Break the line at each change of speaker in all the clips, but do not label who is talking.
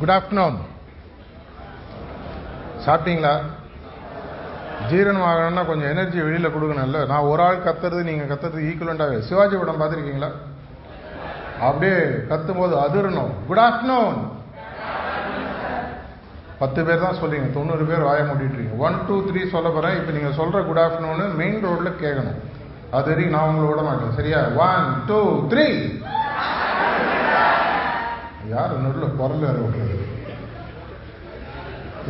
Good afternoon சாப்பிட்டீங்களா? ஜீரணம் ஆகணும்னா கொஞ்சம் எனர்ஜி வெளியில் கொடுக்கணும்ல. நான் ஒரு ஆள் கத்துறது நீங்கள் கத்துறது ஈக்குவலண்டாகவே சிவாஜி படம் பார்த்துருக்கீங்களா? அப்படியே கத்தும் போது அதிரணும். குட் ஆஃப்டர்நூன் பத்து பேர் தான் சொல்றீங்க. தொண்ணூறு பேர் வாய மூடிட்டு இருக்கீங்க. ஒன் டூ த்ரீ சொல்ல போகிறேன் இப்போ நீங்கள் சொல்கிற குட் ஆஃப்டர்நூன் மெயின் ரோட்டில் கேட்கணும். அது வரைக்கும் நான் உங்களை விட மாட்டேன். சரியா? ஒன் டூ த்ரீ யார் நடுவில் குரல் வேற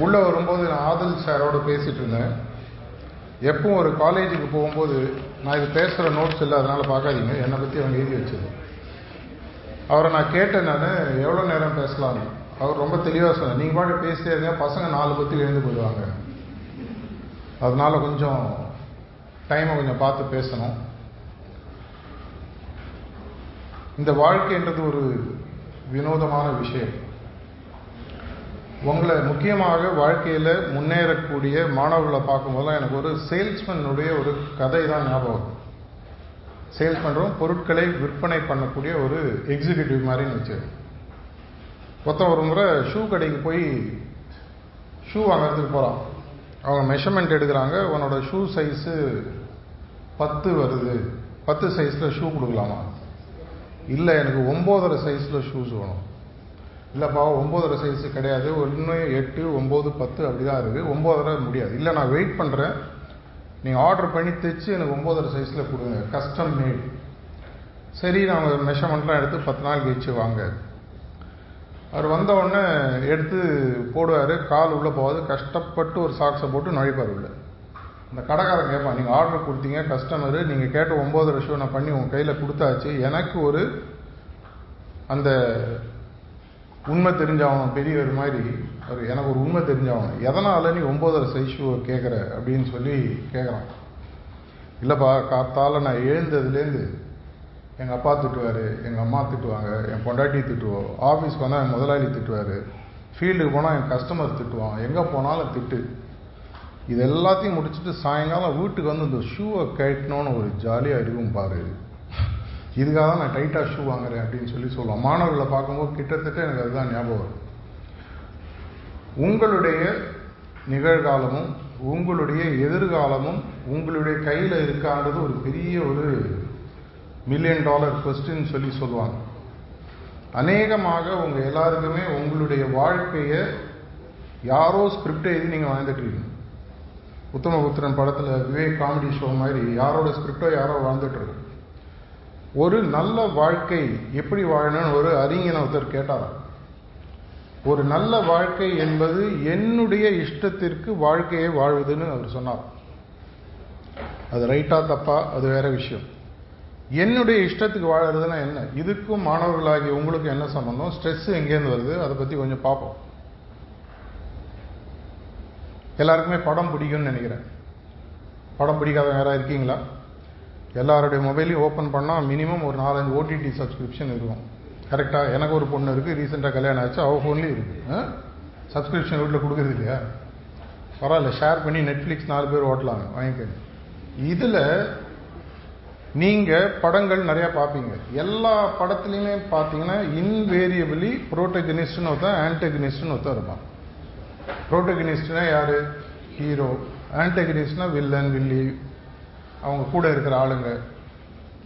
உள்ளே வரும்போது நான் ஆதல் சாரோட பேசிகிட்டு இருந்தேன். எப்பவும் ஒரு காலேஜுக்கு போகும்போது நான் இது பேசுகிற நோட்ஸ் இல்லை அதனால் பார்க்காதீங்க. என்னை பற்றி அவங்க எழுதி வச்சது அவரை நான் கேட்டேன் நான் எவ்வளோ நேரம் பேசலாம் அவர் ரொம்ப தெளிவாக சொன்னார். நீங்கள் பாட்டு பேசிட்டே இருந்தால் பசங்க நாலு பற்றி எழுந்து போயிடுவாங்க. அதனால் கொஞ்சம் டைமை கொஞ்சம் பார்த்து பேசணும். இந்த வாழ்க்கைன்றது ஒரு வினோதமான விஷயம். உங்களை முக்கியமாக வாழ்க்கையில் முன்னேறக்கூடிய மாணவர்களை பார்க்கும்போதெல்லாம் எனக்கு ஒரு சேல்ஸ்மேனுடைய ஒரு கதை தான் ஞாபகம் சேல்ஸ் பண்ணுறோம் பொருட்களை விற்பனை பண்ணக்கூடிய ஒரு எக்ஸிக்யூட்டிவ் மாதிரின்னு வச்சு ஒருத்தன் ஒரு முறை ஷூ கடைக்கு போய் ஷூ வாங்குறதுக்கு போகிறான் அவங்க மெஷர்மெண்ட் எடுக்கிறாங்க உன்னோட ஷூ சைஸு பத்து வருது. பத்து சைஸில் ஷூ கொடுக்கலாமா? இல்லை எனக்கு ஒம்போதரை சைஸில் ஷூஸ் வேணும். இல்லைப்பா ஒம்போதரை சைஸு கிடையாது. ஒன்று எட்டு ஒம்பது பத்து அப்படி தான் இருக்குது ஒம்போதரை முடியாது. இல்லை நான் வெயிட் பண்ணுறேன் நீங்கள் ஆர்டர் பண்ணி தைச்சு எனக்கு ஒம்போதரை சைஸில் கொடுங்க. கஸ்டம் மேட் சரி நாங்கள் மெஷர்மெண்ட்லாம் எடுத்து பத்து நாள் கழிச்சு வாங்க. அவர் வந்த உடனே எடுத்து போடுவார். கால் உள்ளே போகாது. கஷ்டப்பட்டு ஒரு சாக்ஸை போட்டு நுழைப்பார் உள்ளே. அந்த கடைக்காரன் கேட்பான் நீங்கள் ஆர்டர் கொடுத்தீங்க கஸ்டமரு நீங்கள் கேட்ட ஒம்பது ஷூ நான் பண்ணி உங்கள் கையில் கொடுத்தாச்சு. எனக்கு ஒரு அந்த உண்மை தெரிஞ்சாகணும் பெரியவர் மாதிரி அவர் எனக்கு ஒரு உண்மை தெரிஞ்சாகணும் எதனால் நீ ஒம்போதரை சைஸ் ஷூவை கேட்குற அப்படின்னு சொல்லி கேட்குறான் இல்லைப்பா காத்தால் நான் எழுந்ததுலேருந்து எங்கள் அப்பா திட்டுவார் எங்கள் அம்மா திட்டுவாங்க என் பொண்டாட்டி திட்டுவோம் ஆஃபீஸ்க்கு வந்தால் என் முதலாளி திட்டுவார். ஃபீல்டுக்கு போனால் என் கஸ்டமர் திட்டுவான். எங்கே போனாலும் திட்டு. இது எல்லாத்தையும் முடிச்சுட்டு சாயங்காலம் வீட்டுக்கு வந்து இந்த ஷூவை கட்டணும்னு ஒரு ஜாலியாக இருக்கும் பாரு. இதுக்காக தான் நான் டைட்டாக ஷூ வாங்குறேன் அப்படின்னு சொல்லி சொல்லுவோம் மாணவர்களை பார்க்கும்போது கிட்டத்தட்ட எனக்கு அதுதான் ஞாபகம் வரும். உங்களுடைய நிகழ்காலமும் உங்களுடைய எதிர்காலமும் உங்களுடைய கையில் இருக்கான்றது ஒரு பெரிய ஒரு மில்லியன் டாலர் கொஸ்டின் சொல்லி சொல்லுவாங்க. அநேகமாக உங்கள் எல்லாருக்குமே உங்களுடைய வாழ்க்கையை யாரோ ஸ்கிரிப்டை எழுதி நீங்கள் வாழ்ந்துட்டு இருக்கீங்க. உத்தமபுத்திரன் படத்தில் விவேக் காமெடி ஷோ மாதிரி யாரோட ஸ்கிரிப்டோ யாரோ வாழ்ந்துட்டு ஒரு நல்ல வாழ்க்கை எப்படி வாழணும்னு ஒரு அறிஞன் ஒருத்தர் கேட்டாராம். ஒரு நல்ல வாழ்க்கை என்பது என்னுடைய இஷ்டத்திற்கு வாழ்க்கையை வாழ்வதுன்னு அவர் சொன்னார். அது ரைட்டா தப்பா அது வேற விஷயம். என்னுடைய இஷ்டத்துக்கு வாழறதுன்னா என்ன? இதுக்கும் மாணவர்களாகிய உங்களுக்கு என்ன சம்மந்தம் ஸ்ட்ரெஸ் எங்கேருந்து வருது? அதை பற்றி கொஞ்சம் பார்ப்போம். எல்லாருக்குமே படம் பிடிக்கும்னு நினைக்கிறேன். படம் பிடிக்காத யாராவது இருக்கீங்களா? எல்லாருடைய மொபைலையும் ஓப்பன் பண்ணால் மினிமம் ஒரு நாலஞ்சு ஓடிடி சப்ஸ்கிரிப்ஷன் இருக்கும். கரெக்டாக எனக்கு ஒரு பொண்ணு இருக்குது ரீசெண்டாக கல்யாணம் ஆச்சு அவள் ஃபோன்லேயும் இருக்குது சப்ஸ்கிரிப்ஷன் வீட்டில் கொடுக்குறது இல்லையா? பரவாயில்ல ஷேர் பண்ணி நெட்ஃப்ளிக்ஸ் நாலு பேர் ஓட்டலாங்க வாங்கிக்கோங்க. இதில் நீங்கள் படங்கள் நிறையா பார்ப்பீங்க. எல்லா படத்துலையுமே பார்த்தீங்கன்னா இன்வேரியபிளி ப்ரோட்டகனிஸ்ட்னு ஒருத்தன் ஆன்டகனிஸ்ட்னு ஒருத்தன் இருப்பான். ப்ரோட்டகனிஸ்ட்னா யார்? ஹீரோ ஆன்டகனிஸ்ட்னா வில்லன் வில்லி அவங்க கூட இருக்கிற ஆளுங்க.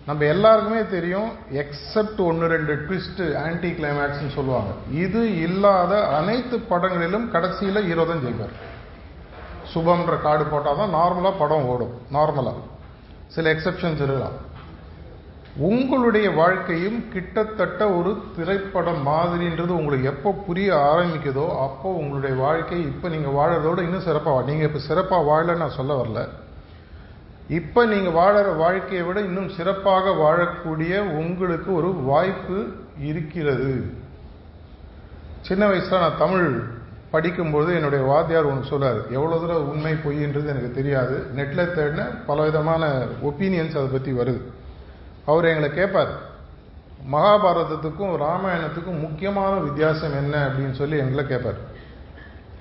நம்ம எல்லாருக்குமே தெரியும் எக்ஸப்ட் ஒன்று ரெண்டு ட்விஸ்ட்டு ஆன்டி கிளைமேக்ஸ்னு சொல்லுவாங்க. இது இல்லாத அனைத்து படங்களிலும் கடைசியில் ஹீரோ தான் ஜெயிப்பார். சுபம்ன்ற கார்டு போட்டால் தான் நார்மலாக படம் ஓடும். நார்மலாக சில எக்ஸப்ஷன்ஸ் இருக்கலாம். உங்களுடைய வாழ்க்கையும் கிட்டத்தட்ட ஒரு திரைப்படம் மாதிரின்றது உங்களுக்கு எப்போ புரிய ஆரம்பிக்குதோ அப்போ உங்களுடைய வாழ்க்கை இப்போ நீங்கள் வாழறதோட இன்னும் சிறப்பாக நீங்கள் இப்போ சிறப்பாக வாழலைன்னு நான் சொல்ல வரல. இப்போ நீங்கள் வாழற வாழ்க்கையை விட இன்னும் சிறப்பாக வாழக்கூடிய உங்களுக்கு ஒரு வாய்ப்பு இருக்கிறது. சின்ன வயசில் நான் தமிழ் படிக்கும்போது என்னுடைய வாத்தியார் ஒன்று சொல்லார் எவ்வளோ தூரம் உண்மை பொய்ன்றது எனக்கு தெரியாது. நெட்டில் தேடின பலவிதமான ஒப்பீனியன்ஸ் அதை பற்றி வருது. அவர் எங்களை கேட்பார் மகாபாரதத்துக்கும் ராமாயணத்துக்கும் முக்கியமான வித்தியாசம் என்ன அப்படின்னு சொல்லி எங்களை கேட்பார்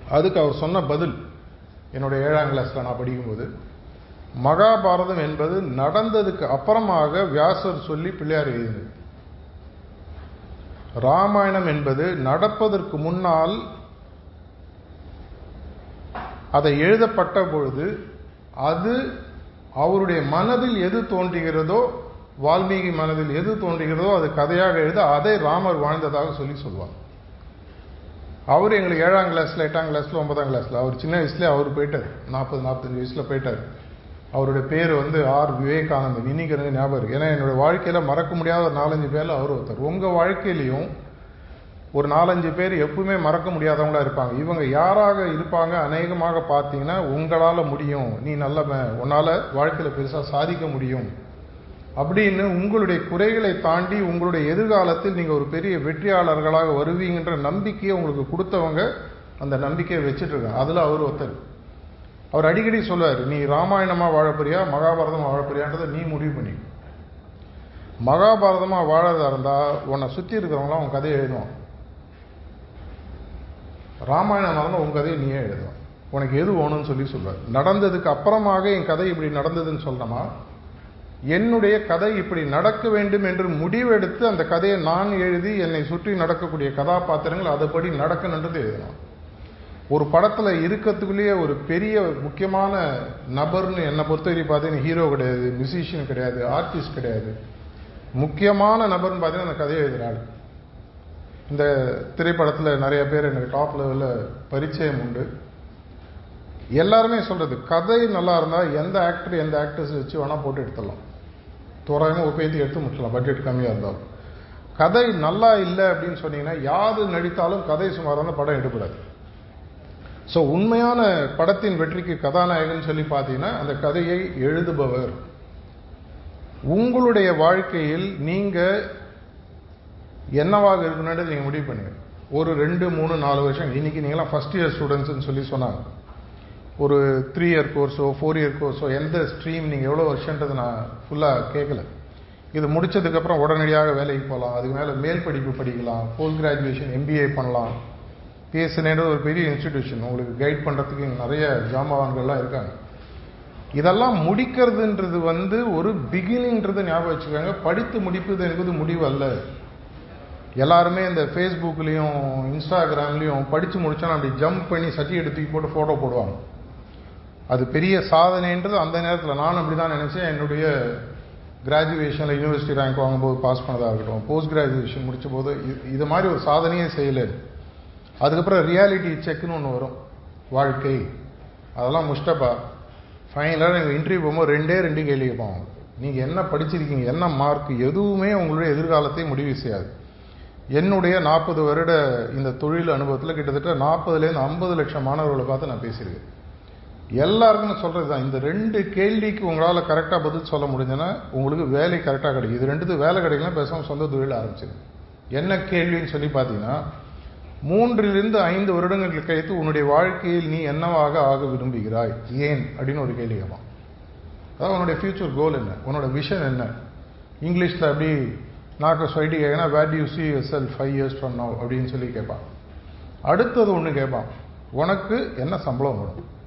அதுக்கு அவர் சொன்ன பதில் என்னுடைய ஏழாம் கிளாஸில் நான் படிக்கும்போது மகாபாரதம் என்பது நடந்ததுக்கு அப்புறமாக வியாசர் சொல்லி பிள்ளையார் எழுதினது ராமாயணம் என்பது நடப்பதற்கு முன்னால் அதை எழுதப்பட்ட பொழுது அது அவருடைய மனதில் எது தோன்றுகிறதோ வால்மீகி மனதில் எது தோன்றுகிறதோ அது கதையாக எழுத அதை ராமர் வாழ்ந்ததாக சொல்லி சொல்லுவார் அவர் எங்களுக்கு ஏழாம் கிளாஸில் எட்டாம் கிளாஸில் ஒன்பதாம் கிளாஸில் அவர் சின்ன வயசுலேயே அவர் போயிட்டார். நாற்பது நாற்பத்தஞ்சு வயசில் போயிட்டார். அவருடைய பேர் வந்து ஆர். விவேகானந்தன். இன்னைக்கு எனக்கு ஞாபகம் இருக்குது ஏன்னா என்னோட வாழ்க்கையில் மறக்க முடியாத ஒரு நாலஞ்சு பேரில் அவர் ஒருத்தர். உங்கள் வாழ்க்கையிலையும் ஒரு நாலஞ்சு பேர் எப்பவுமே மறக்க முடியாதவங்களா இருப்பாங்க. இவங்க யாராக இருப்பாங்க அநேகமாக பார்த்தீங்கன்னா உங்களால் முடியும். நீ நல்லவன். உன்னால் வாழ்க்கையில் பெருசாக சாதிக்க முடியும். அப்படின்னு உங்களுடைய குறைகளை தாண்டி உங்களுடைய எதிர்காலத்தில் நீங்கள் ஒரு பெரிய வெற்றியாளர்களாக வருவீங்கன்ற நம்பிக்கையை உங்களுக்கு கொடுத்தவங்க அந்த நம்பிக்கையை வச்சுட்டு அதில் அவர் ஒருத்தர். அவர் அடிக்கடி சொல்லுவார் நீ ராமாயணமாக வாழப்போறியா? மகாபாரதமாக வாழப்போறியான்றதை நீ முடிவு பண்ணி. மகாபாரதமாக வாழறதா இருந்தால் உன்னை சுற்றி இருக்கிறவங்களாம் உன் கதையை எழுதுவான் ராமாயணமாக இருந்தால் உன் கதையை நீயே எழுதுவான் உனக்கு எது வேணும்னு சொல்லி சொல்லுவார். நடந்ததுக்கு அப்புறமாக என் கதை இப்படி நடந்ததுன்னு சொல்லணுமா என்னுடைய கதை இப்படி நடக்க வேண்டும் என்று முடிவெடுத்து அந்த கதையை நான் எழுதி என்னை சுற்றி நடக்கக்கூடிய கதாபாத்திரங்கள் அதுபடி நடக்கணுன்றது எழுதணும். ஒரு படத்தில் இருக்கிறதுக்குள்ளேயே ஒரு பெரிய முக்கியமான நபர்னு என்னை பொறுத்தவரை பார்த்தீங்கன்னா ஹீரோ கிடையாது மியூசிஷியன் கிடையாது ஆர்டிஸ்ட் கிடையாது. முக்கியமான நபர்னு பார்த்தீங்கன்னா அந்த கதையை எழுதுறாள். இந்த திரைப்படத்தில் நிறைய பேர் எனக்கு டாப் லெவலில் பரிச்சயம் உண்டு. எல்லாருமே சொல்கிறது கதை நல்லா இருந்தால் எந்த ஆக்டர் எந்த ஆக்டர்ஸ் வச்சு வேணால் போட்டு எடுத்துடலாம். தோராயமாக உபயோகத்தை எடுத்து முடிச்சலாம் பட்ஜெட் கம்மியாக இருந்தாலும். கதை நல்லா இல்லை அப்படின்னு சொன்னீங்கன்னா யாரு நடித்தாலும் கதை சுமாரான படம் எடுப்படாது ஸோ உண்மையான படத்தின் வெற்றிக்கு கதாநாயகன் சொல்லி பார்த்தீங்கன்னா அந்த கதையை எழுதுபவர். உங்களுடைய வாழ்க்கையில் நீங்க என்னவாக இருக்கணுன்றது நீங்க முடிவு பண்ணுங்க. ஒரு ரெண்டு மூணு நாலு வருஷம். இன்னைக்கு நீங்களாம் ஃபர்ஸ்ட் இயர் ஸ்டூடெண்ட்ஸ்னு சொல்லி சொன்னாங்க. ஒரு த்ரீ இயர் கோர்ஸோ ஃபோர் இயர் கோர்ஸோ எந்த ஸ்ட்ரீம் நீங்கள் எவ்வளோ வருஷன்றது நான் ஃபுல்லாக கேட்கல இது முடிச்சதுக்கப்புறம் உடனடியாக வேலைக்கு போகலாம். அதுக்கு மேலே மேல் படிப்பு படிக்கலாம் போஸ்ட் கிராஜுவேஷன் எம்பிஏ பண்ணலாம். பிஎஸ்என்ஏன்றது ஒரு பெரிய இன்ஸ்டிடியூஷன் உங்களுக்கு கைட் பண்ணுறதுக்கு இங்க நிறைய ஜாமான்கள்லாம் இருக்காங்க. இதெல்லாம் முடிக்கிறதுன்றது வந்து ஒரு பிகினிங்ன்றது ஞாபகம் வச்சுக்கோங்க. படித்து முடிப்பது என்பது முடிவு அல்ல எல்லாருமே இந்த ஃபேஸ்புக்லேயும் இன்ஸ்டாகிராம்லேயும் படித்து முடித்தோன்னா அப்படி ஜம்ப் பண்ணி சர்டிஃபிகேட் தூக்கி போட்டு ஃபோட்டோ போடுவாங்க. அது பெரிய சாதனைன்றது அந்த நேரத்தில் நான் அப்படி தான் நினச்சேன். என்னுடைய கிராஜுவேஷனில் யூனிவர்சிட்டி ரேங்க் வாங்கும்போது பாஸ் பண்ணதாக இருக்கட்டும் போஸ்ட் கிராஜுவேஷன் முடிச்ச போது இது- இது மாதிரி ஒரு சாதனையே செய்யலை. அதுக்கப்புறம் ரியாலிட்டி செக்னு ஒன்று வரும். வாழ்க்கை. அதெல்லாம் முஷ்டப்பா. ஃபைனலாக நீங்கள் இன்டர்வியூ போகும்போது ரெண்டே ரெண்டு கேள்வி கேட்பாங்க. நீங்கள் என்ன படிச்சிருக்கீங்க என்ன மார்க் எதுவுமே உங்களுடைய எதிர்காலத்தை முடிவு செய்யாது. என்னுடைய நாற்பது வருட இந்த தொழில் அனுபவத்தில் கிட்டத்தட்ட நாற்பதுலேருந்து ஐம்பது லட்சம் மாணவர்களை பார்த்து நான் பேசியிருக்கேன். எல்லாருக்கும் சொல்கிறது தான் இந்த ரெண்டு கேள்விக்கு உங்களால் கரெக்டாக பதில் சொல்ல முடிஞ்சதுன்னா உங்களுக்கு வேலை கரெக்டாக கிடைக்கும். இது ரெண்டுத்து வேலை கிடைக்கலாம் பேசாமல் சொந்த தொழில் ஆரம்பிச்சிருங்க. என்ன கேள்வின்னு சொல்லி பார்த்தீங்கன்னா மூன்றிலிருந்து ஐந்து வருடங்கள் கழித்து உன்னுடைய வாழ்க்கையில் நீ என்னவாக ஆக விரும்புகிறாய்? ஏன்? அப்படின்னு ஒரு கேள்வி கேட்பான். அதாவது உன்னுடைய ஃபியூச்சர் கோல் என்ன? உன்னோட விஷன் என்ன? இங்கிலீஷில் அப்படி நாக்கு சொல்லிட்டு கேட்கனா what you see yourself five years from now அப்படின்னு சொல்லி கேட்பான். அடுத்தது ஒன்று கேட்பான். உனக்கு என்ன சம்பளம் வரும்?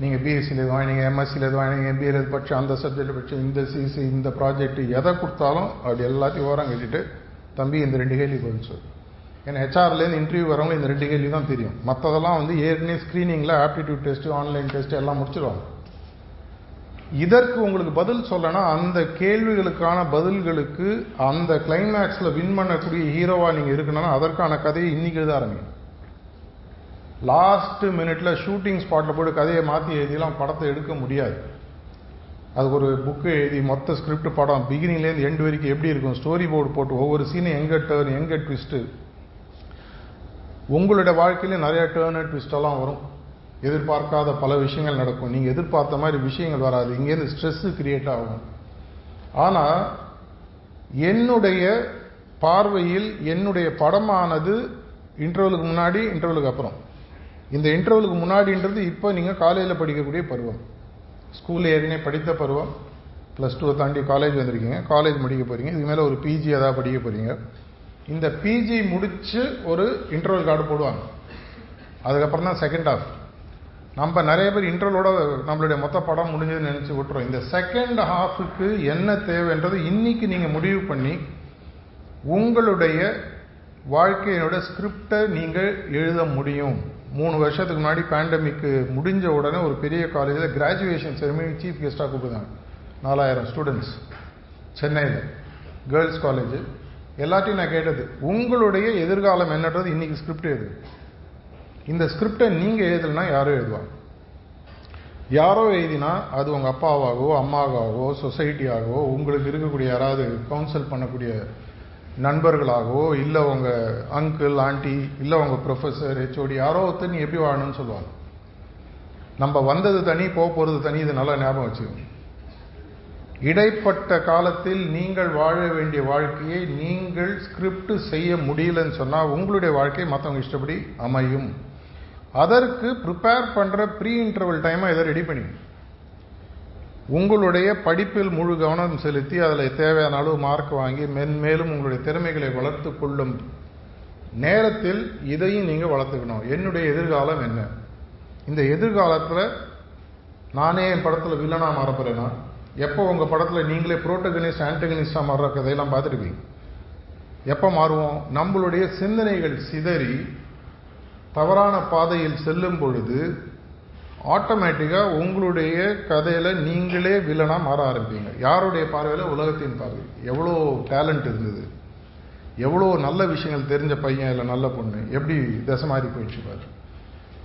நீங்கள் பிஎஸ்சியில் வாங்கினீங்க எம்எஸ்சியில் இது வாங்கினீங்க எம்பிஏல எது படிச்சு அந்த சப்ஜெக்ட் படிச்சு இந்த சிசி இந்த ப்ராஜெக்ட் எதை கொடுத்தாலும் அப்படி எல்லாத்தையும் ஓரம் கட்டிட்டு தம்பி இந்த ரெண்டு கேள்வி பதில் சொல் ஏன்னா ஹெச்ஆர்லேருந்து இன்டர்வியூ வரவங்க இந்த ரெண்டு கேள்வி தான் தெரியும். மற்றதெல்லாம் வந்து ஏற்கனவே ஸ்க்ரீனிங்கில் ஆப்டிடியூட் டெஸ்ட்டு ஆன்லைன் டெஸ்ட் எல்லாம் முடிச்சிடுவாங்க இதற்கு உங்களுக்கு பதில் சொல்லனா அந்த கேள்விகளுக்கான பதில்களுக்கு அந்த கிளைமேக்ஸில் வின் பண்ணக்கூடிய ஹீரோவாக நீங்கள் இருக்கணும்னா அதற்கான கதையை இன்றைக்கி எழுத ஆரம்பிங்க லாஸ்ட்டு மினிட்ல ஷூட்டிங் ஸ்பாட்டில் போட்டு கதையை மாற்றி எழுதிலாம் படத்தை எடுக்க முடியாது. அதுக்கு ஒரு புக்கு எழுதி மொத்த ஸ்கிரிப்ட் படம் பிகினிங்லேருந்து எண்டு வரைக்கும் எப்படி இருக்கும்? ஸ்டோரி போர்டு போட்டு ஒவ்வொரு சீனும் எங்க டேர்ன் எங்க ட்விஸ்ட்டு உங்களுடைய வாழ்க்கையிலேயே நிறைய டேர்னு ட்விஸ்டெல்லாம் வரும். எதிர்பார்க்காத பல விஷயங்கள் நடக்கும். நீங்கள் எதிர்பார்த்த மாதிரி விஷயங்கள் வராது. இங்கேருந்து ஸ்ட்ரெஸ்ஸு கிரியேட் ஆகும். ஆனால் என்னுடைய பார்வையில் என்னுடைய படமானது இன்டர்வலுக்கு முன்னாடி இன்டர்வலுக்கு அப்புறம். இந்த இன்டர்வலுக்கு முன்னாடின்றது இப்போ நீங்கள் காலேஜில் படிக்கக்கூடிய பருவம். ஸ்கூலில் ஏற்கனவே படித்த பருவம். ப்ளஸ் டூவை தாண்டி காலேஜ் வந்திருக்கீங்க. காலேஜ் முடிக்க போகிறீங்க இதுக்கு மேலே ஒரு பிஜி ஏதாவது படிக்க போகிறீங்க இந்த பிஜி முடித்து ஒரு இன்டர்வல் கார்டு போடுவாங்க. அதுக்கப்புறம் தான் செகண்ட் ஹாஃப் நம்ம நிறைய பேர் இன்டர்வலோட நம்மளுடைய மொத்த படம் முடிஞ்சதுன்னு நினச்சி விட்டுறோம். இந்த செகண்ட் ஹாஃபுக்கு என்ன தேவைன்றது இன்றைக்கி நீங்கள் முடிவு பண்ணி உங்களுடைய வாழ்க்கையினோட ஸ்கிரிப்டை நீங்கள் எழுத முடியும். மூணு வருஷத்துக்கு முன்னாடி பேண்டமிக்கு முடிஞ்ச உடனே ஒரு பெரிய காலேஜில் கிராஜுவேஷன் செரமனி சீஃப் கெஸ்ட்டாக கூப்பிடுறாங்க. நாலாயிரம் ஸ்டூடெண்ட்ஸ் சென்னையில். கேர்ள்ஸ் காலேஜ் எல்லாத்தையும் நான் கேட்டது உங்களுடைய எதிர்காலம் என்னன்றது இன்றைக்கி ஸ்கிரிப்ட் எழுது இந்த ஸ்கிரிப்டை நீங்கள் எழுதலைன்னா யாரோ எழுதுவாங்க? யாரோ எழுதினா அது உங்கள் அப்பாவாகவோ அம்மாவாகவோ சொசைட்டியாகவோ உங்களுக்கு இருக்கக்கூடிய யாராவது கவுன்சில் பண்ணக்கூடிய நண்பர்களாகவோ இல்லை உங்கள் அங்கிள் ஆண்டி இல்லை உங்கள் ப்ரொஃபஸர் ஹெச்ஓடி யாரோ ஒருத்தர் நீ எப்படி வாழணும்னு சொல்லுவாங்க. நம்ம வந்தது தனி போக போகிறது தனி இது நல்லா ஞாபகம் வச்சுக்கோங்க. இடைப்பட்ட காலத்தில் நீங்கள் வாழ வேண்டிய வாழ்க்கையை நீங்கள் ஸ்கிரிப்ட் செய்ய முடியலன்னு சொன்னால் உங்களுடைய வாழ்க்கை மற்றவங்க இஷ்டப்படி அமையும். அதற்கு ப்ரிப்பேர் பண்ணுற ப்ரீ இன்டர்வல் டைமாக இதை ரெடி பண்ணி உங்களுடைய படிப்பில் முழு கவனம் செலுத்தி அதில் தேவையான அளவு மார்க் வாங்கி மென்மேலும் உங்களுடைய திறமைகளை வளர்த்து கொள்ளும் நேரத்தில் இதையும் நீங்கள் வளர்த்துக்கணும். என்னுடைய எதிர்காலம் என்ன? இந்த எதிர்காலத்தில் நானே என் படத்தில் வில்லனாக மாறப்போகிறேன்னா எப்போ உங்கள் படத்தில் நீங்களே புரோட்டகனிஸ்ட் ஆன்டகனிஸ்டாக மாறுற கதையெல்லாம் பார்த்துருப்பீங்க. எப்போ மாறுவோம்? நம்மளுடைய சிந்தனைகள் சிதறி தவறான பாதையில் செல்லும் பொழுது ஆட்டோமேட்டிக்காக உங்களுடைய கதையில் நீங்களே வில்லனாக மாற ஆரம்பிப்பீங்க. யாருடைய பார்வையில்? உலகத்தின் பார்வை. எவ்வளோ டேலண்ட் இருந்தது. எவ்வளோ நல்ல விஷயங்கள் தெரிஞ்ச பையன் இல்லை நல்ல பொண்ணு. எப்படி தசை மாறி போயிடுச்சு பாரு.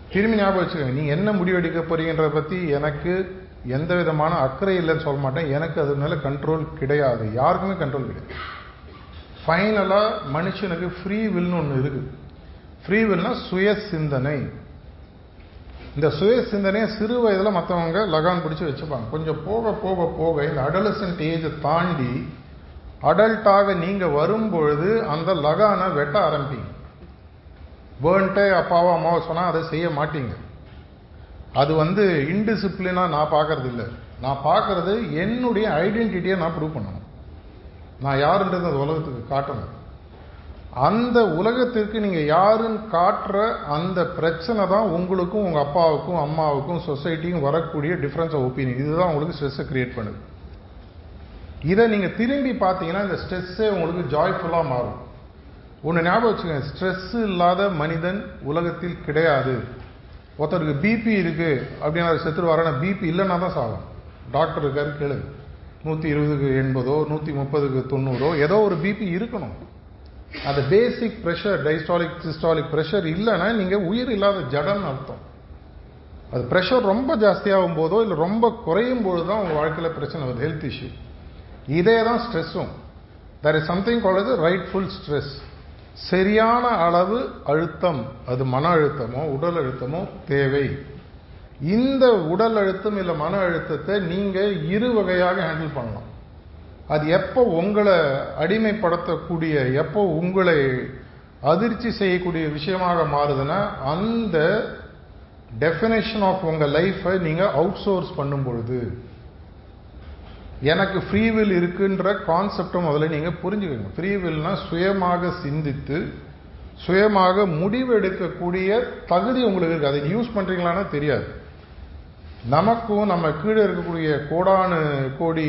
திரும்பி ஞாபகம் வச்சுக்கோங்க. நீங்கள் என்ன முடிவெடுக்க போறீங்கன்றத பற்றி எனக்கு எந்த விதமான அக்கறை இல்லைன்னு சொல்ல மாட்டேன். எனக்கு அது மேலே கண்ட்ரோல் கிடையாது. யாருக்குமே கண்ட்ரோல் கிடையாது. ஃபைனலாக மனுஷனுக்கு ஃப்ரீ வில்னு ஒன்று இருக்குது ஃப்ரீ வில்னா சுய சிந்தனை. இந்த சுய சிந்தனையை சிறு வயதில் மற்றவங்க லகான் பிடிச்சி வச்சுப்பாங்க. கொஞ்சம் போக போக போக இந்த அடலசன்ட் ஏஜை தாண்டி அடல்ட்டாக நீங்கள் வரும்பொழுது அந்த லகானை வெட்ட ஆரம்பிப்பீங்க பேர்ன்ட்டே அப்பாவோ அம்மாவோ சொன்னால் அதை செய்ய மாட்டீங்க. அது வந்து இன்டிசிப்ளினாக நான் பார்க்கறது இல்லை நான் பார்க்கறது என்னுடைய ஐடென்டிட்டியை நான் ப்ரூவ் பண்ணணும். நான் யாருன்றது அந்த உலகத்துக்கு காட்டணும். அந்த உலகத்திற்கு நீங்கள் யாருன்னு காட்டுற அந்த பிரச்சனை தான் உங்களுக்கும் உங்கள் அப்பாவுக்கும் அம்மாவுக்கும் சொசைட்டிக்கும் வரக்கூடிய டிஃப்ரென்ஸ் ஆஃப் ஒப்பீனியன் இதுதான் உங்களுக்கு ஸ்ட்ரெஸ்ஸை கிரியேட் பண்ணுது. இதை நீங்கள் திரும்பி பார்த்தீங்கன்னா இந்த ஸ்ட்ரெஸ்ஸே உங்களுக்கு ஜாய்ஃபுல்லாக மாறும். ஒன்று ஞாபகம் வச்சுக்கோங்க. ஸ்ட்ரெஸ் இல்லாத மனிதன் உலகத்தில் கிடையாது. ஒருத்தருக்கு பிபி இருக்குது அப்படின்னு அவர் செத்துருவாரா பிபி இல்லைன்னா தான் சாகும். டாக்டர் இருக்காரு கேளு நூற்றி இருபதுக்கு எண்பதோ நூற்றி முப்பதுக்கு தொண்ணூறோ ஏதோ ஒரு பிபி இருக்கணும். அந்த basic pressure diastolic systolic pressure இல்லைன்னா நீங்கள் உயிர் இல்லாத ஜடம்னு அர்த்தம். அது ப்ரெஷர் ரொம்ப ஜாஸ்தியாகும் போதோ இல்லை ரொம்ப குறையும் போது தான் உங்கள் வாழ்க்கையில் பிரச்சனை வருது ஹெல்த் இஷ்யூ இதே தான் ஸ்ட்ரெஸ்ஸும். There is something called rightful stress சரியான அளவு அழுத்தம். அது மன அழுத்தமோ உடல் அழுத்தமோ தேவை. இந்த உடல் அழுத்தம் இல்லை மன அழுத்தத்தை நீங்கள் இரு வகையாக ஹேண்டில் பண்ணலாம். அது எப்போ உங்களை அடிமைப்படுத்தக்கூடிய எப்போ உங்களை அதிர்ச்சி செய்யக்கூடிய விஷயமாக மாறுதுன்னா அந்த டெஃபினேஷன் ஆஃப் உங்கள் லைஃப்பை நீங்கள் அவுட் சோர்ஸ் பண்ணும் பொழுது எனக்கு ஃப்ரீவில் இருக்குன்ற கான்செப்டை முதல்ல நீங்கள் புரிஞ்சுக்கோங்க. ஃப்ரீவில்னா சுயமாக சிந்தித்து சுயமாக முடிவெடுக்கக்கூடிய தகுதி உங்களுக்கு இருக்குது அதை யூஸ் பண்ணுறீங்களான்னா தெரியாது. நமக்கும் நம்ம கீழே இருக்கக்கூடிய கோடானு கோடி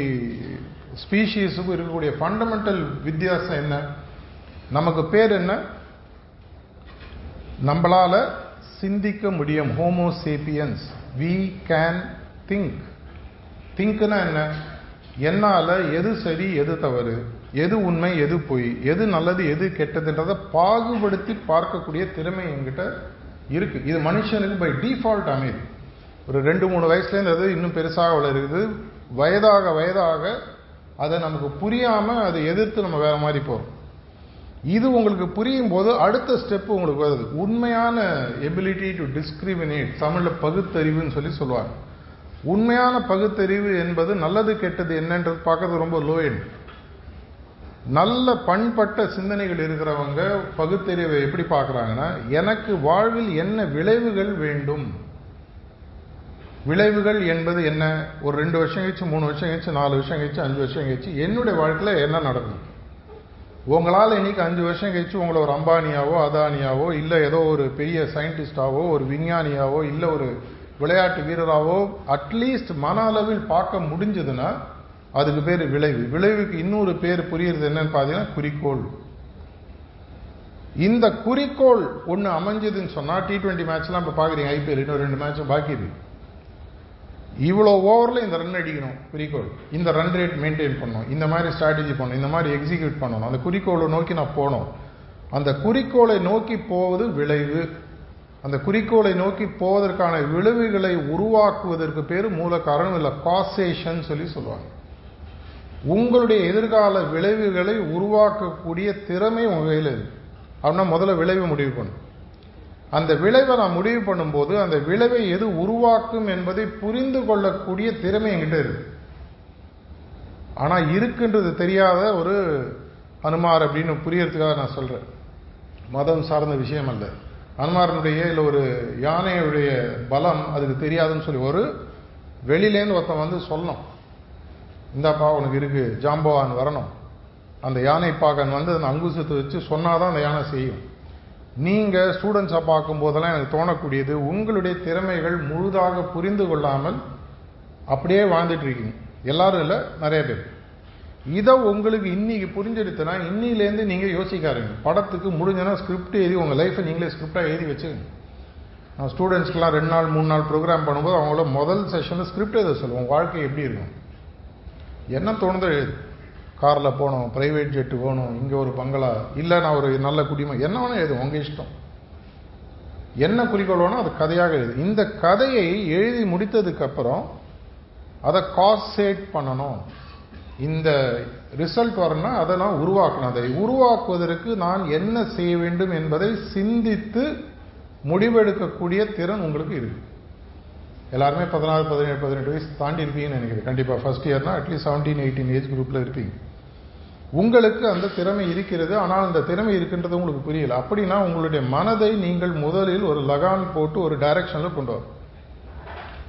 ஸ்பீஷீஸுக்கும் இருக்கக்கூடிய ஃபண்டமெண்டல் வித்தியாசம் என்ன? நமக்கு பேர் என்ன? நம்மளால் சிந்திக்க முடியும். Homo sapiens we can think திங்க்னா என்ன? என்னால் எது சரி எது தவறு? எது உண்மை எது பொய்? எது நல்லது எது கெட்டதுன்றதை பாகுபடுத்தி பார்க்கக்கூடிய திறமை என்கிட்ட இருக்குது இது மனுஷனுக்கு பை டிஃபால்ட் அமைது ஒரு ரெண்டு மூணு வயசுலேருந்து அது இன்னும் பெருசாக வளருது. வயதாக வயதாக அதை நமக்கு புரியாமல் அதை எதிர்த்து நம்ம வேற மாதிரி போகிறோம் இது உங்களுக்கு புரியும் போது அடுத்த ஸ்டெப் உங்களுக்கு வருது. உண்மையான எபிலிட்டி டு டிஸ்கிரிமினேட் தமிழில் பகுத்தறிவுன்னு சொல்லி சொல்லுவாங்க. உண்மையான பகுத்தறிவு என்பது நல்லது கெட்டது என்னன்றது பார்க்கறது ரொம்ப லோ எண்ட் நல்ல பண்பட்ட சிந்தனைகள் இருக்கிறவங்க பகுத்தறிவை எப்படி பார்க்குறாங்கன்னா எனக்கு வாழ்வில் என்ன விளைவுகள் வேண்டும்? விளைவுகள் என்பது என்ன? ஒரு ரெண்டு வருஷம் கழிச்சு மூணு வருஷம் கழிச்சு நாலு வருஷம் கழிச்சு அஞ்சு வருஷம் கழிச்சு என்னுடைய வாழ்க்கையில் என்ன நடக்கும் உங்களால் இன்னைக்கு அஞ்சு வருஷம் கழிச்சு உங்களை ஒரு அம்பானியாவோ அதானியாவோ இல்லை ஏதோ ஒரு பெரிய சயின்டிஸ்டாவோ ஒரு விஞ்ஞானியாவோ இல்லை ஒரு விளையாட்டு வீரராகவோ அட்லீஸ்ட் மன அளவில் பார்க்க முடிஞ்சதுன்னா அதுக்கு பேர் விளைவு. விளைவுக்கு இன்னொரு பேர் புரியுறது என்னன்னு பார்த்தீங்கன்னா குறிக்கோள். இந்த குறிக்கோள் ஒன்று அமைஞ்சதுன்னு சொன்னால் டி டுவெண்ட்டி மேட்ச்லாம் இப்போ பார்க்குறீங்க ஐபிஎல் இன்னும் ரெண்டு மேட்ச்சும் பாக்கி இவ்வளோ ஓவரில் இந்த ரன் அடிக்கணும் குறிக்கோள். இந்த ரன் ரேட் மெயின்டைன் பண்ணணும் இந்த மாதிரி ஸ்ட்ராட்டஜி பண்ணணும் இந்த மாதிரி எக்ஸிக்யூட் பண்ணணும். அந்த குறிக்கோளை நோக்கி நான் போகணும். அந்த குறிக்கோளை நோக்கி போவது விளைவு. அந்த குறிக்கோளை நோக்கி போவதற்கான விளைவுகளை உருவாக்குவதற்கு பேர் மூல காரணம் இல்லை காசேஷன் சொல்லி சொல்லுவாங்க. உங்களுடைய எதிர்கால விளைவுகளை உருவாக்கக்கூடிய திறமை உங்கள் கையில் இருக்கு. அப்படின்னா முதல்ல விளைவு முடிவு பண்ணும் அந்த விளைவை நான் முடிவு பண்ணும்போது அந்த விளைவை எது உருவாக்கும் என்பதை புரிந்து கொள்ளக்கூடிய திறமை என்கிட்ட இருக்கு. ஆனால் இருக்குன்றது தெரியாத ஒரு அனுமார் அப்படின்னு புரியறதுக்காக நான் சொல்கிறேன் மதம் சார்ந்த விஷயம் அல்ல. அனுமாரனுடைய இல்லை ஒரு யானையுடைய பலம் அதுக்கு தெரியாதுன்னு சொல்லி ஒரு வெளியிலேருந்து ஒருத்தன் வந்து சொல்லணும். இந்தாப்பா உனக்கு இருக்குது ஜாம்பவான் வரணும். அந்த யானை பாகன் வந்து அந்த அங்குசத்தை வச்சு சொன்னாதான் அந்த யானை செய்யும். நீங்கள் ஸ்டூடெண்ட்ஸை பார்க்கும்போதெல்லாம் எனக்கு தோணக்கூடியது உங்களுடைய திறமைகள் முழுதாக புரிந்து கொள்ளாமல் அப்படியே வாழ்ந்துட்டுருக்கீங்க எல்லாரும் இல்லை? நிறைய பேர். இதை உங்களுக்கு இன்னைக்கு புரிஞ்சிடுத்துனா இன்னிலேருந்து நீங்கள் யோசிக்காருங்க படத்துக்கு முடிஞ்சனா ஸ்கிரிப்ட் எழுதி உங்கள் லைஃப்பை நீங்களே ஸ்கிரிப்டாக எழுதி வச்சுக்கோங்க நான் ஸ்டூடெண்ட்ஸ்க்கெலாம் ரெண்டு நாள் மூணு நாள் ப்ரோக்ராம் பண்ணும்போது அவங்கள முதல் செஷனில் ஸ்கிரிப்ட் எழுத சொல்லுவோம் வாழ்க்கை எப்படி இருக்கும்? என்ன தோணுதோ எழுது. காரில் போகணும் ப்ரைவேட் ஜெட்டு போகணும் இங்கே ஒரு பங்களா இல்லை நான் ஒரு நல்ல குடிமை என்ன வேணும் எழுதும் உங்கள் இஷ்டம். என்ன குறிக்கோள் வேணும் அது கதையாக எழுது. இந்த கதையை எழுதி முடித்ததுக்கப்புறம் அதை காசேட் பண்ணணும். இந்த ரிசல்ட் வரணும்னா அதை நான் உருவாக்கணும். அதை உருவாக்குவதற்கு நான் என்ன செய்ய வேண்டும் என்பதை சிந்தித்து முடிவெடுக்கக்கூடிய திறன் உங்களுக்கு இருக்குது எல்லாருமே பதினாறு பதினேழு பதினெட்டு வயசு தாண்டி இருப்பீங்கன்னு நினைக்கிறேன். கண்டிப்பாக first இயர்னா at least seventeen eighteen age குரூப்பில் இருப்பீங்க. உங்களுக்கு அந்த திறமை இருக்கிறது ஆனால் அந்த திறமை இருக்குன்றது உங்களுக்கு புரியல. அப்படின்னா உங்களுடைய மனதை நீங்கள் முதலில் ஒரு லகான் போட்டு ஒரு டைரக்ஷனில் கொண்டு வரும்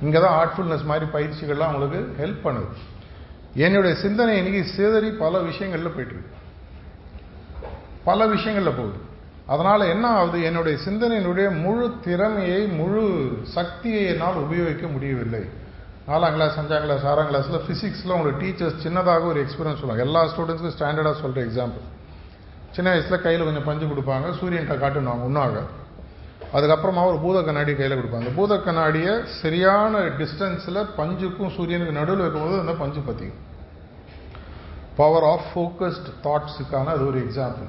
இங்கே தான் ஆர்ட்ஃபுல்னஸ் மாதிரி பயிற்சிகள்லாம் உங்களுக்கு ஹெல்ப் பண்ணுது. என்னுடைய சிந்தனை இன்னைக்கு சிதறி பல விஷயங்களில் போயிட்டுருக்கு பல விஷயங்களில் போகுது. அதனால் என்ன ஆகுது? என்னுடைய சிந்தனையினுடைய முழு திறமையை முழு சக்தியை என்னால் உபயோகிக்க முடியவில்லை. நாலாம் கிளாஸ் அஞ்சாம் கிளாஸ் ஆறாம் கிளாஸில் ஃபிசிக்ஸில் உங்களுக்கு டீச்சர்ஸ் சின்னதாக ஒரு எக்ஸ்பீரியன்ஸ் சொல்லுவாங்க. எல்லா ஸ்டூடெண்ட்ஸ்க்கும் ஸ்டாண்டர்டாக சொல்ற எக்ஸாம்பிள் சின்ன வயசில் கையில் கொஞ்சம் பஞ்சு கொடுப்பாங்க சூரியன்கிட்ட காட்டுனாங்க ஒன்றாக அதுக்கப்புறமா ஒரு பூத கண்ணாடி கையில் கொடுப்பாங்க. பூத கண்ணாடியை சரியான டிஸ்டன்ஸில் பஞ்சுக்கும் சூரியனுக்கு நடுவில் வைக்கும்போது அந்த பஞ்சு பற்றிக்கும் பவர் ஆஃப் ஃபோக்கஸ்ட் தாட்ஸுக்கான அது ஒரு எக்ஸாம்பிள்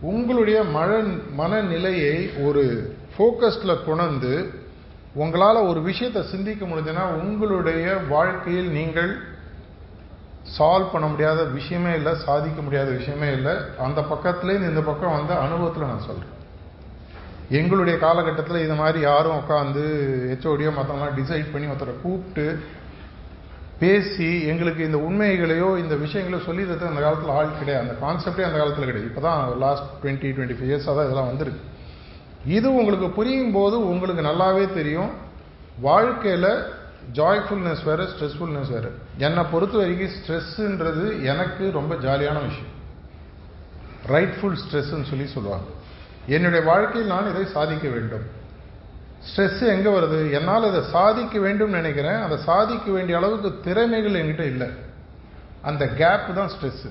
உங்களுடைய மன மனநிலையை ஒரு ஃபோக்கஸில் கொணர்ந்து உங்களால் ஒரு விஷயத்தை சிந்திக்க முடிஞ்சுன்னா உங்களுடைய வாழ்க்கையில் நீங்கள் சால்வ் பண்ண முடியாத விஷயமே இல்லை சாதிக்க முடியாத விஷயமே இல்லை. அந்த பக்கத்துலேருந்து இந்த பக்கம் வந்த அனுபவத்தில் நான் சொல்கிறேன் எங்களுடைய காலகட்டத்தில் இது மாதிரி யாரும் உட்காந்து ஹெச்ஓடியோ மற்றவங்களாம் டிசைட் பண்ணி ஒருத்தரை கூப்பிட்டு பேசி எங்களுக்கு இந்த உண்மைகளையோ இந்த விஷயங்களோ சொல்லி தரது அந்த காலத்தில் ஆள் கிடையாது. அந்த கான்செப்டே அந்த காலத்தில் கிடையாது. இப்போ தான் லாஸ்ட் டுவெண்ட்டி டுவெண்ட்டி ஃபைவ் இயர்ஸாக தான் இதெல்லாம் வந்திருக்கு. இது உங்களுக்கு புரியும் போது உங்களுக்கு நல்லாவே தெரியும். வாழ்க்கையில் ஜாய்ஃபுல்னஸ் வேறு ஸ்ட்ரெஸ்ஃபுல்னஸ் வேறு. என்னை பொறுத்த வரைக்கும் ஸ்ட்ரெஸ்ஸுன்றது எனக்கு ரொம்ப ஜாலியான விஷயம். ரைட்ஃபுல் ஸ்ட்ரெஸ்ன்னு சொல்லி சொல்லுவாங்க. என்னுடைய வாழ்க்கையில் நான் இதை சாதிக்க வேண்டும். ஸ்ட்ரெஸ் எங்கே வருது? என்னால் இதை சாதிக்க வேண்டும் நினைக்கிறேன். அதை சாதிக்க வேண்டிய அளவுக்கு திறமைகள் என்கிட்ட இல்லை. அந்த கேப் தான் ஸ்ட்ரெஸ்ஸு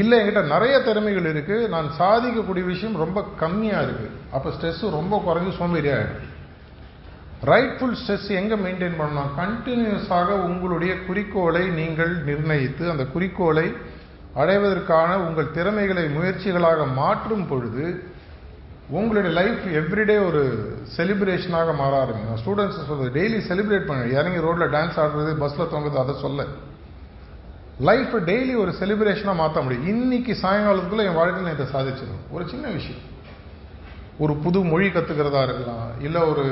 இல்லை என்கிட்ட நிறைய திறமைகள் இருக்குது நான் சாதிக்கக்கூடிய விஷயம் ரொம்ப கம்மியாக இருக்குது அப்போ ஸ்ட்ரெஸ்ஸு ரொம்ப குறைஞ்சு சோம்பேறியாகிடும் ரைட்ஃபுல் ஸ்ட்ரெஸ் எங்கே மெயின்டைன் பண்ணணும்? கண்டினியூஸாக உங்களுடைய குறிக்கோளை நீங்கள் நிர்ணயித்து அந்த குறிக்கோளை அடைவதற்கான உங்கள் திறமைகளை முயற்சிகளாக மாற்றும் பொழுது உங்களுடைய லைஃப் எவ்ரிடே ஒரு செலிப்ரேஷனாக மாற ஆரம்பிக்கும். ஸ்டூடெண்ட்ஸ் சொல்றது டெய்லி செலிப்ரேட் பண்ணு. இறங்கி ரோட்ல டான்ஸ் ஆடுறது பஸ்ல தொங்குறது அதை சொல்ல. லைஃப் டெய்லி ஒரு செலிப்ரேஷனாக மாற்ற முடியும். இன்னைக்கு சாயங்காலத்துக்குள்ள என் வாழ்க்கையில் இதை சாதிச்சிடும் ஒரு சின்ன விஷயம். ஒரு புது மொழி கத்துக்கிறதா இருக்கலாம் இல்லை ஒரு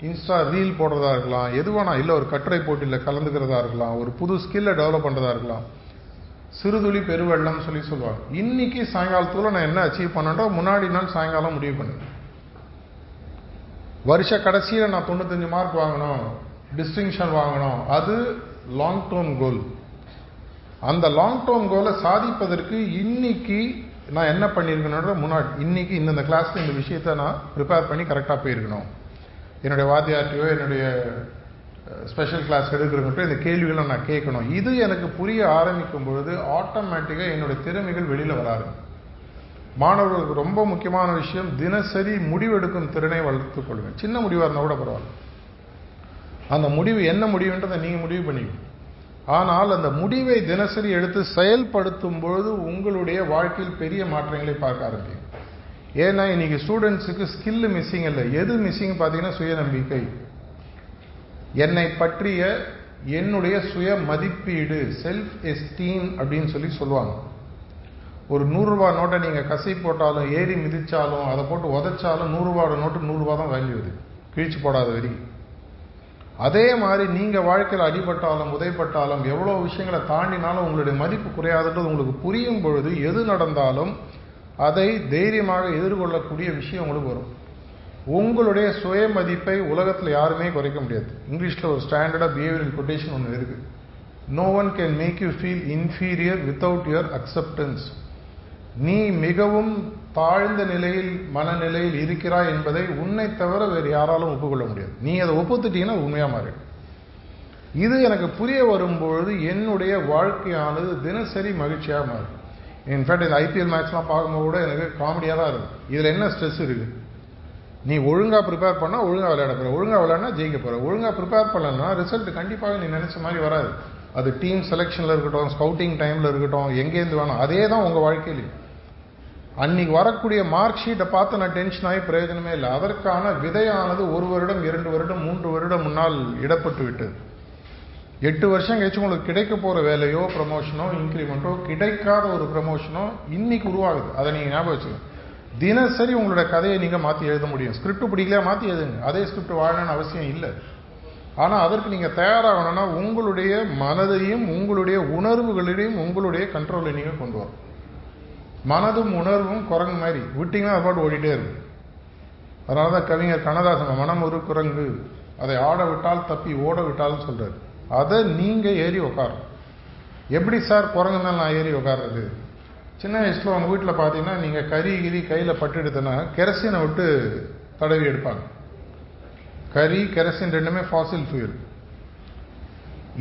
இன்ஸ்டா ரீல் போடுறதா இருக்கலாம் எதுவானா இல்லை ஒரு கட்டுரை போட்டியில் கலந்துக்கிறதா இருக்கலாம் ஒரு புது ஸ்கில்லை டெவலப் பண்ணுறதா இருக்கலாம். சிறுதுளி பெருவெள்ளம் சொல்லி சொல்லுவாங்க. இன்னைக்கு சாயங்காலத்துல நான் என்ன அச்சீவ் பண்ணேன்றோ முன்னாடி நாள் சாயங்காலம் முடிவு பண்ணேன். வருஷ கடைசியில் நான் தொண்ணூத்தஞ்சு மார்க் வாங்கணும் டிஸ்டிங்ஷன் வாங்கணும். அது லாங் டேர்ம் கோல் அந்த லாங் டேர்ம் கோலை சாதிப்பதற்கு இன்னைக்கு நான் என்ன பண்ணியிருக்கணுன்ற முன்னாடி இன்னைக்கு இந்தந்த கிளாஸில் இந்த விஷயத்த நான் ப்ரிப்பேர் பண்ணி கரெக்டாக போயிருக்கணும். என்னுடைய வாத்தியார்ட்டையோ என்னுடைய ஸ்பெஷல் கிளாஸ் எடுக்கிறவங்கள்ட்ட இந்த கேள்விகளை நான் கேட்கணும். இது எனக்கு புரிய ஆரம்பிக்கும் பொழுது ஆட்டோமேட்டிக்காக என்னுடைய திறமைகள் வெளியில் வராது மாணவர்களுக்கு ரொம்ப முக்கியமான விஷயம் தினசரி முடிவெடுக்கும் திறனை வளர்த்துக் கொள்வேன் சின்ன முடிவாக இருந்தால் கூட பரவாயில்ல. அந்த முடிவு என்ன முடிவுன்றதை நீங்கள் முடிவு பண்ணிக்கணும். ஆனால் அந்த முடிவை தினசரி எடுத்து செயல்படுத்தும் பொழுது உங்களுடைய வாழ்க்கையில் பெரிய மாற்றங்களை பார்க்க ஆரம்பிக்கும். ஏன்னா இன்னைக்கு ஸ்டூடெண்ட்ஸுக்கு ஸ்கில்லு மிஸ்ஸிங் இல்லை. எது மிஸ்ஸிங் பார்த்தீங்கன்னா சுயநம்பிக்கை. என்னை பற்றிய என்னுடைய சுய மதிப்பீடு செல்ஃப் எஸ்டீம் அப்படின்னு சொல்லி சொல்லுவாங்க. ஒரு நூறுரூவா நோட்டை நீங்கள் கசை போட்டாலும் ஏறி மிதித்தாலும் அதை போட்டு உதைச்சாலும் நூறுரூவாட நோட்டு நூறுரூவா தான் வேல்யூ இது கிழிச்சு போடாத வரி அதே மாதிரி நீங்கள் வாழ்க்கையில் அடிபட்டாலும் உதைப்பட்டாலும் எவ்வளோ விஷயங்களை தாண்டினாலும் உங்களுடைய மதிப்பு குறையாதுன்றது உங்களுக்கு புரியும் பொழுது எது நடந்தாலும் அதை தைரியமாக எதிர்கொள்ளக்கூடிய விஷயம் உங்களுக்கு வரும். உங்களுடைய சுய மதிப்பை உலகத்தில் யாருமே குறைக்க முடியாது. இங்கிலீஷில் ஒரு ஸ்டாண்டர்டாக பிஹேவியரல் கொட்டேஷன் ஒன்று இருக்குது no one can make you feel inferior without your acceptance நீ மிகவும் தாழ்ந்த நிலையில் மனநிலையில் இருக்கிறாய் என்பதை உன்னை தவிர வேறு யாராலும் ஒப்புக்கொள்ள முடியாது. நீ அதை ஒப்புத்துட்டீங்கன்னா உண்மையாக மாறிடும் இது எனக்கு புரிய வரும்பொழுது என்னுடைய வாழ்க்கையானது தினசரி மகிழ்ச்சியாக மாறும். இன்ஃபேக்ட் இந்த ஐபிஎல் மேட்ச்லாம் பார்க்கும்போது கூட எனக்கு காமெடியாக தான் இருக்கும். இதில் என்ன ஸ்ட்ரெஸ் இருக்குது நீ ஒழுங்காக ப்ரிப்பேர் பண்ணால் ஒழுங்காக விளையாட போகிற ஒழுங்காக விளையாடினா ஜெயிக்க போகிற ஒழுங்காக ப்ரிப்பேர் பண்ணலன்னா ரிசல்ட் கண்டிப்பாக நீ நினச்ச மாதிரி வராது. அது டீம் செலெக்ஷனில் இருக்கட்டும் ஸ்கவுட்டிங் டைமில் இருக்கட்டும் எங்கேருந்து வேணும். அதே தான் உங்கள் வாழ்க்கையிலையும். அன்னைக்கு வரக்கூடிய மார்க் ஷீட்டை பார்த்து நான் டென்ஷன் ஆகி பிரயோஜனமே இல்லை. அதற்கான விதையானது ஒரு வருடம் இரண்டு வருடம் மூன்று வருடம் முன்னால் இடப்பட்டு விட்டது. எட்டு வருஷம் கழிச்சு உங்களுக்கு கிடைக்க போகிற வேலையோ ப்ரமோஷனோ இன்க்ரிமெண்ட்டோ கிடைக்காத ஒரு ப்ரமோஷனோ இன்னைக்கு உருவாகுது. அதை நீங்கள் ஞாபகம் வச்சுக்கோங்க. தினசரி உங்களோட கதையை நீங்கள் மாற்றி எழுத முடியும். ஸ்கிரிப்ட் பிடிக்கலையா மாற்றி எழுதுங்க. அதே ஸ்கிரிப்ட் வாழணும்னு அவசியம் இல்லை. ஆனால் அதற்கு நீங்கள் தயாராகணும்னா உங்களுடைய மனதையும் உங்களுடைய உணர்வுகளையும் உங்களுடைய கண்ட்ரோலை நீங்கள் கொண்டு வரும் மனதும் உணர்வும் குரங்கு மாதிரி. விட்டிங்கன்னா அது பாட்டு ஓடிட்டே இருக்கும். அதனால தான் கவிஞர் கண்ணதாசன் மனம் ஒரு குரங்கு. அதை ஆட விட்டால் தப்பி ஓட விட்டால்னு சொல்கிறார் அதை நீங்கள் ஏறி உட்காரும் எப்படி சார் குரங்கு மேலே நான் ஏறி உட்கார்றது சின்ன வயசில் அவங்க வீட்டில் பார்த்தீங்கன்னா நீங்கள் கறி கிரி கையில் பட்டு எடுத்தனா கெரசினை விட்டு தடவி எடுப்பாங்க. கறி கெரசின் ரெண்டுமே ஃபாசில் ஃபியூல்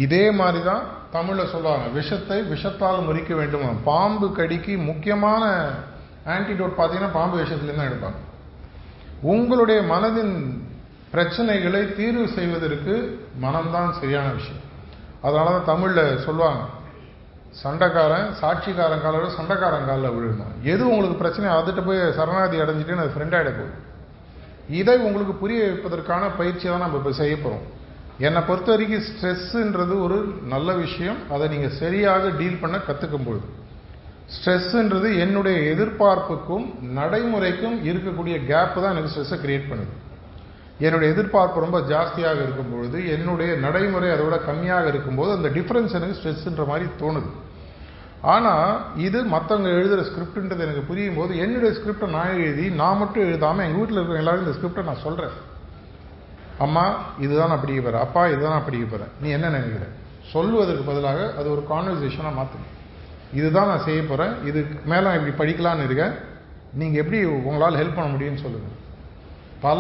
இதே மாதிரி தான் தமிழில் சொல்லுவாங்க விஷத்தை விஷத்தால் முறிக்க வேண்டும்? பாம்பு கடிக்கு முக்கியமான ஆன்டிடோட் பார்த்தீங்கன்னா பாம்பு விஷத்துலேருந்து தான் எடுப்பாங்க. உங்களுடைய மனதின் பிரச்சனைகளை தீர்வு செய்வதற்கு மனம்தான் சரியான விஷயம். அதனால தான் தமிழில் சொல்லுவாங்க சண்டைக்காரன் சாட்சிக்காரன் கால விட சண்டைக்காரன் காலில் விழுணும் எது உங்களுக்கு பிரச்சனை? அதுட்டு போய் சரணாதி அடைஞ்சிட்டு அது ஃப்ரெண்ட் ஆகிட போகுது. இதை உங்களுக்கு புரிய வைப்பதற்கான பயிற்சியை தான் நம்ம இப்போ செய்ய போகிறோம் என்னை பொறுத்த வரைக்கும் ஸ்ட்ரெஸ்ஸுன்றது ஒரு நல்ல விஷயம். அதை நீங்கள் சரியாக டீல் பண்ண கற்றுக்கும் பொழுது. ஸ்ட்ரெஸ்ஸுன்றது என்னுடைய எதிர்பார்ப்புக்கும் நடைமுறைக்கும் இருக்கக்கூடிய கேப்பு தான் எனக்கு ஸ்ட்ரெஸ்ஸை கிரியேட் பண்ணுது. என்னுடைய எதிர்பார்ப்பு ரொம்ப ஜாஸ்தியாக இருக்கும் பொழுது என்னுடைய நடைமுறை அதை விட கம்மியாக இருக்கும்போது அந்த டிஃப்ரென்ஸ் எனக்கு ஸ்ட்ரெஸ்ஸுன்ற மாதிரி தோணுது. ஆனால் இது மற்றவங்க எழுதுகிற ஸ்கிரிப்டுன்றது எனக்கு புரியும் போது என்னுடைய ஸ்கிரிப்டை நான் எழுதி நான் மட்டும் எழுதாமல் எங்கள் வீட்டில் இருக்கிற எல்லாரும் இந்த ஸ்கிரிப்டை நான் சொல்கிறேன் அம்மா இதுதான் நான் படிக்க போகிறேன் அப்பா இதுதான் நான் படிக்க போகிறேன் நீ என்ன நினைக்கிற? சொல்லுவதற்கு பதிலாக அது ஒரு கான்வர்சேஷனாக மாற்றுங்க இதுதான் நான் செய்ய போகிறேன் இதுக்கு மேலே நான் இப்படி படிக்கலான்னு இருக்கேன். நீங்கள் எப்படி உங்களால் ஹெல்ப் பண்ண முடியும்னு சொல்லுங்கள் பல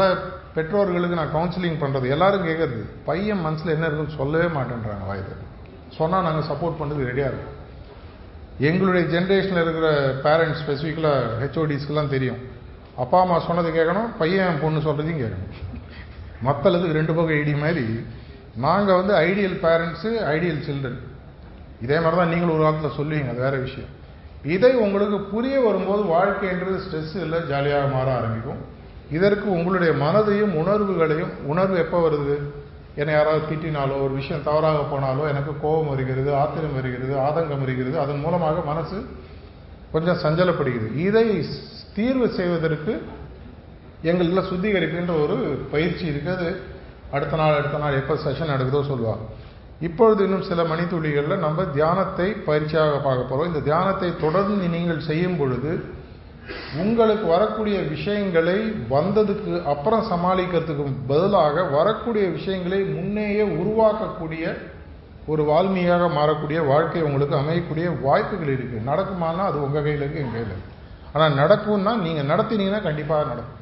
பெற்றோர்களுக்கு நான் கவுன்சிலிங் பண்ணுறது எல்லாரும் கேட்கறது பையன் மனசில் என்ன இருக்குன்னு சொல்லவே மாட்டேன்றாங்க வாய்ப்பு சொன்னால் நாங்கள் சப்போர்ட் பண்ணுறதுக்கு ரெடியாக இருக்கோம். எங்களுடைய ஜென்ரேஷனில் இருக்கிற பேரண்ட்ஸ் ஸ்பெசிஃபிக்கலாக ஹெச்ஓடிஸ்க்கெலாம் தெரியும். அப்பா அம்மா சொன்னது கேட்கணும் பையன் பொண்ணு சொல்கிறதையும் கேட்கணும் மக்களுக்கு ரெண்டு பக்கம் ஐடி மாதிரி நாங்கள் வந்து ஐடியல் பேரண்ட்ஸு ஐடியல் சில்ட்ரன் இதே மாதிரி தான் நீங்களும் ஒரு காலத்தில் சொல்லுவீங்க அது வேறு விஷயம். இதை உங்களுக்கு புரிய வரும்போது வாழ்க்கைன்றது ஸ்ட்ரெஸ் இல்லை ஜாலியாக மாற ஆரம்பிக்கும். இதற்கு உங்களுடைய மனதையும் உணர்வுகளையும் உணர்வு எப்போ வருது? என்னை யாராவது திட்டினாலோ ஒரு விஷயம் தவறாக போனாலோ எனக்கு கோபம் வருகிறது ஆத்திரம் வருகிறது ஆதங்கம் வருகிறது. அதன் மூலமாக மனசு கொஞ்சம் சஞ்சலப்படுகிறது. இதை தீர்வு செய்வதற்கு எங்களில் சுத்திகரிப்புன்ற ஒரு பயிற்சி இருக்குது. அடுத்த நாள் அடுத்த நாள் எப்போ செஷன் நடக்குதோ சொல்லுவாங்க. இப்பொழுது இன்னும் சில மணித்துளிகளில் நம்ம தியானத்தை பயிற்சியாக பார்க்க போகிறோம் இந்த தியானத்தை தொடர்ந்து நீங்கள் செய்யும் பொழுது உங்களுக்கு வரக்கூடிய விஷயங்களை வந்ததுக்கு அப்புறம் சமாளிக்கிறதுக்கு பதிலாக வரக்கூடிய விஷயங்களை முன்னேயே உருவாக்கக்கூடிய ஒரு வால்மீகியாக மாறக்கூடிய வாழ்க்கை உங்களுக்கு அமையக்கூடிய வாய்ப்புகள் இருக்குது நடக்குமானா அது உங்கள் கையில் இருக்குது எங்கள் கையில் இருக்குது ஆனால் நடக்கும்னா நீங்கள் நடத்தினீங்கன்னா கண்டிப்பாக நடக்கும்.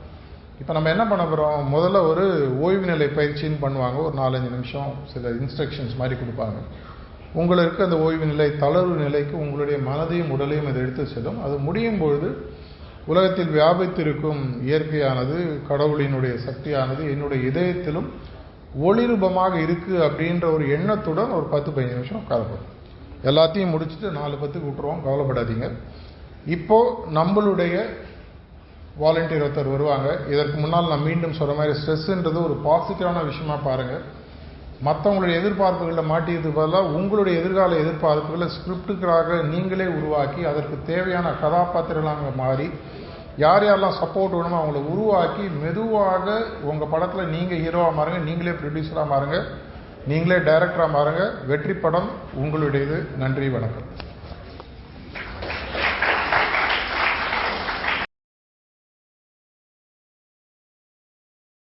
இப்போ நம்ம என்ன பண்ண போகிறோம் முதல்ல ஒரு ஓய்வு நிலை பயிற்சின்னு பண்ணுவாங்க. ஒரு நாலஞ்சு நிமிஷம் சில இன்ஸ்ட்ரக்ஷன்ஸ் மாதிரி கொடுப்பாங்க. உங்களுக்கு அந்த ஓய்வு நிலை தளர்வு நிலைக்கு உங்களுடைய மனதையும் உடலையும் அதை எடுத்து செல்லும். அது முடியும் பொழுது உலகத்தில் வியாபித்திருக்கும் இயற்கையானது கடவுளினுடைய சக்தியானது என்னுடைய இதயத்திலும் ஒளிரூபமாக இருக்குது அப்படின்ற ஒரு எண்ணத்துடன் ஒரு பத்து பதினஞ்சு நிமிஷம் உட்காரப்படும் எல்லாத்தையும் முடிச்சுட்டு நாலு பத்துக்கு விட்டுருவோம் கவலைப்படாதீங்க. இப்போது நம்மளுடைய வாலண்டியர் ஒருத்தர் வருவாங்க. இதற்கு முன்னால் நான் மீண்டும் சொல்கிற மாதிரி ஸ்ட்ரெஸ்ஸுன்றது ஒரு பாசிட்டிவான விஷயமா பாருங்கள் மற்றவங்களுடைய எதிர்பார்ப்புகளில் மாட்டியது பதிலாக உங்களுடைய எதிர்கால எதிர்பார்ப்புகளை ஸ்கிரிப்டுகளாக நீங்களே உருவாக்கி அதற்கு தேவையான கதாபாத்திரங்களாக மாறி யார் யாரெல்லாம் சப்போர்ட் வேணுமோ அவங்கள உருவாக்கி மெதுவாக உங்கள் படத்தில் நீங்கள் ஹீரோவாக மாறுங்க நீங்களே ப்ரொடியூசராக மாறுங்க நீங்களே டைரக்டராக மாறுங்க. வெற்றி படம் உங்களுடையது. நன்றி வணக்கம்.